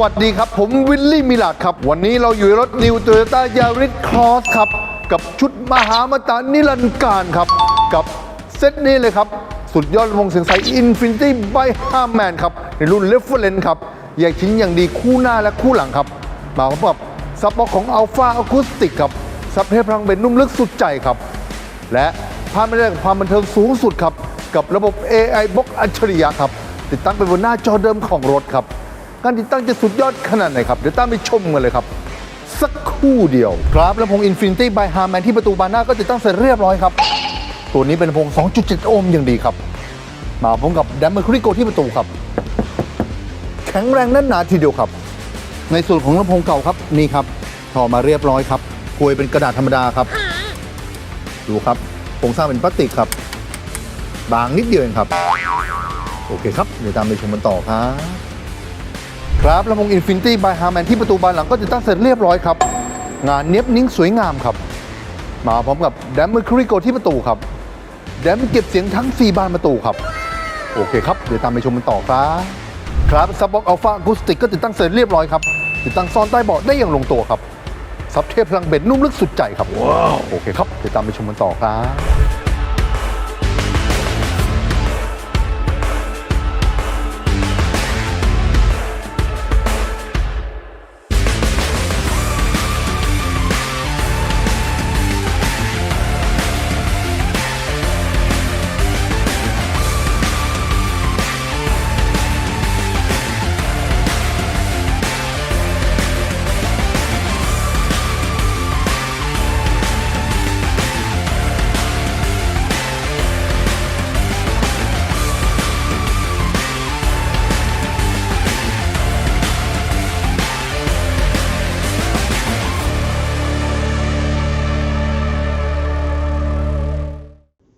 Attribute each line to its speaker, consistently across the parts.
Speaker 1: วัสดีครับ ผมวิลลี่มิลาดครับ วันนี้เราอยู่ในรถ New Toyota Yaris Cross ครับ กับชุดมหามตานิรันดร์การครับ กับเซตนี้เลยครับ สุดยอดลำโพงเสียงใส Infinity by Harman ครับ ในรุ่น Reference ครับแยกชิ้นอย่างดีคู่หน้าและคู่หลังครับ มาพร้อมกับซับบ็อกของ Alpha Acoustic ครับซับเทพพลังเบนนุ่มลึกสุดใจครับ และพาไม่ได้กับความบันเทิงสูงสุดครับกับระบบ AI บล็อกอัจฉริยะครับติดตั้งไปบนหน้าจอเดิมของรถครับ การติดตั้งจะสุดยอดขนาดไหนครับ เดี๋ยวตามไปชมกันเลยครับ สักครู่เดียวครับลำโพง Infinity by Harman ที่ประตูบานหน้าก็ติดตั้งเสร็จเรียบร้อยครับ ตัวนี้เป็นลำโพง 2.7 โอห์มอย่างดีครับ มาพร้อมกับ d ดมเมอร์คริโกที่ประตูครับ แข็งแรงแน่นหนาทีเดียวครับ ในส่วนของลำโพงเก่าครับนี่ครับถอดมาเรียบร้อยครับกลวยเป็นกระดาษธรรมดาครับ ดูครับโครงสร้างเป็นพลาสติกครับ บางนิดเดียวเองครับ โอเคครับ เดี๋ยวตามไปชมกันต่อครับ ครับลำโพง Infinity by Harman ที่ประตูบานหลังก็ติดตั้งเสร็จเรียบร้อยครับ งานเนี้ยบนิ้งสวยงามครับ มาพร้อมกับ d ดมเมอร์คริโกที่ประตูครับ แดมเก็บเสียงทั้ง 4 บานประตูครับ โอเคครับ เดี๋ยวตามไปชมกันต่อครับครับซับบ็อกอัลฟาอะคูสติกก็ติดตั้งเสร็จเรียบร้อยครับ ติดตั้งซ่อนใต้เบาะได้อย่างลงตัวครับซับเทพพลังเบนนุ่มลึกสุดใจครับว้าวโอเคครับเดี๋ยวตามไปชมกันต่อครับ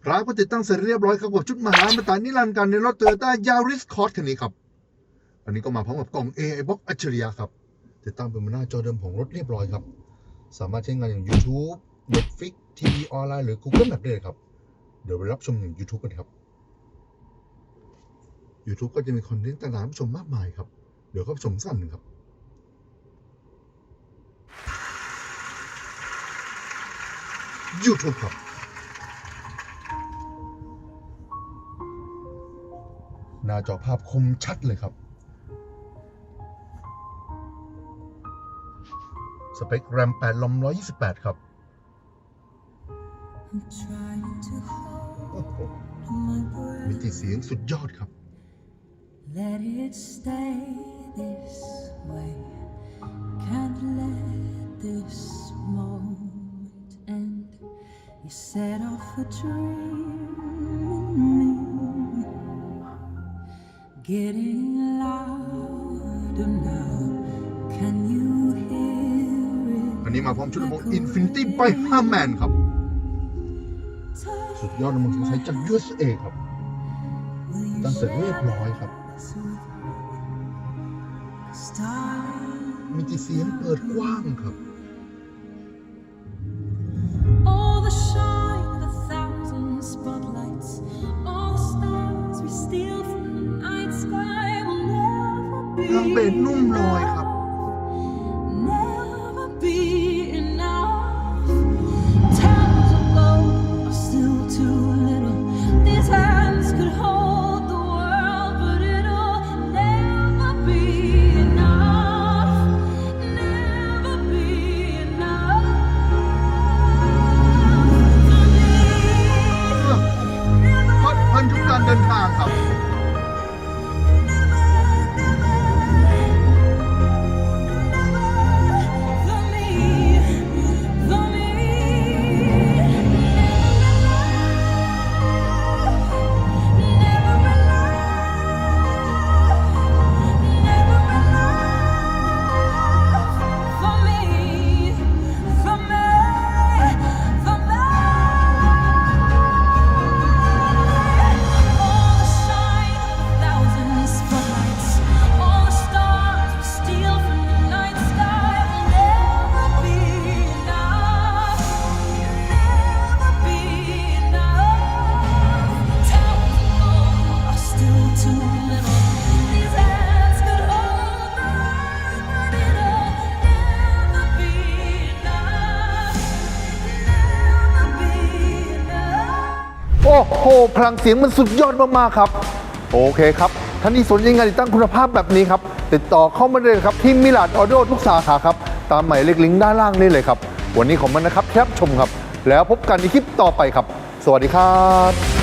Speaker 1: ร้านก็ติดตั้งเสร็จเรียบร้อยครับกับชุดมหามาตานิรันดร์กันในรถโตโยต้ายาริสคอร์สคันนี้ครับ อันนี้ก็มาพร้อมกับกล่อง AI Box อัจฉริยะครับ ติดตั้งเป็นหน้าจอเดิมของรถเรียบร้อยครับ สามารถใช้งานอย่าง YouTube Netflix ทีวีออนไลน์หรือ Google Map ได้เลยครับ เดี๋ยวไปรับชมอย่าง YouTube กันครับ YouTube ก็จะมีคอนเทนต์ต่างๆให้ชมมากมายครับ เดี๋ยวเข้าไปชมสั้นหนึ่งครับ YouTube ครับ หน้าจอภาพคมชัดเลยครับ สเปคแรม8ลอม128 ครับ
Speaker 2: I'm trying to hold
Speaker 1: โอ้โห
Speaker 2: my
Speaker 1: มิ
Speaker 2: breath.
Speaker 1: ติเสียงสุดยอดครับ
Speaker 2: Let it stay this way. Can't let this moment end. You set off a dream in me. Getting louder now. Can you hear
Speaker 1: อัน
Speaker 2: it?
Speaker 1: นี้มาพร้อมชุดลำโพง Infinity by Harman ครับ สุดยอดลำโพงเสียงใสจาก USA ครับ
Speaker 2: Will you
Speaker 1: ตั้งเสร็จเรียบร้อยครับ
Speaker 2: this with me? Starting
Speaker 1: มิติเสียงเปิดกว้างครับ นนุ่มลอย หพลังเสียงมันสุดยอดมากๆครับ โอเคครับท่านที่สนใจงานติดตั้งคุณภาพแบบนี้ครับ ติดต่อเข้ามาเลยครับที่มิลาดออโดทุกสาขาครับ ตามหมายเลขลิงก์ด้านล่างนี่เลยครับ วันนี้ขอบคุณนะครับที่รับชมครับ แล้วพบกันในคลิปต่อไปครับ สวัสดีครับ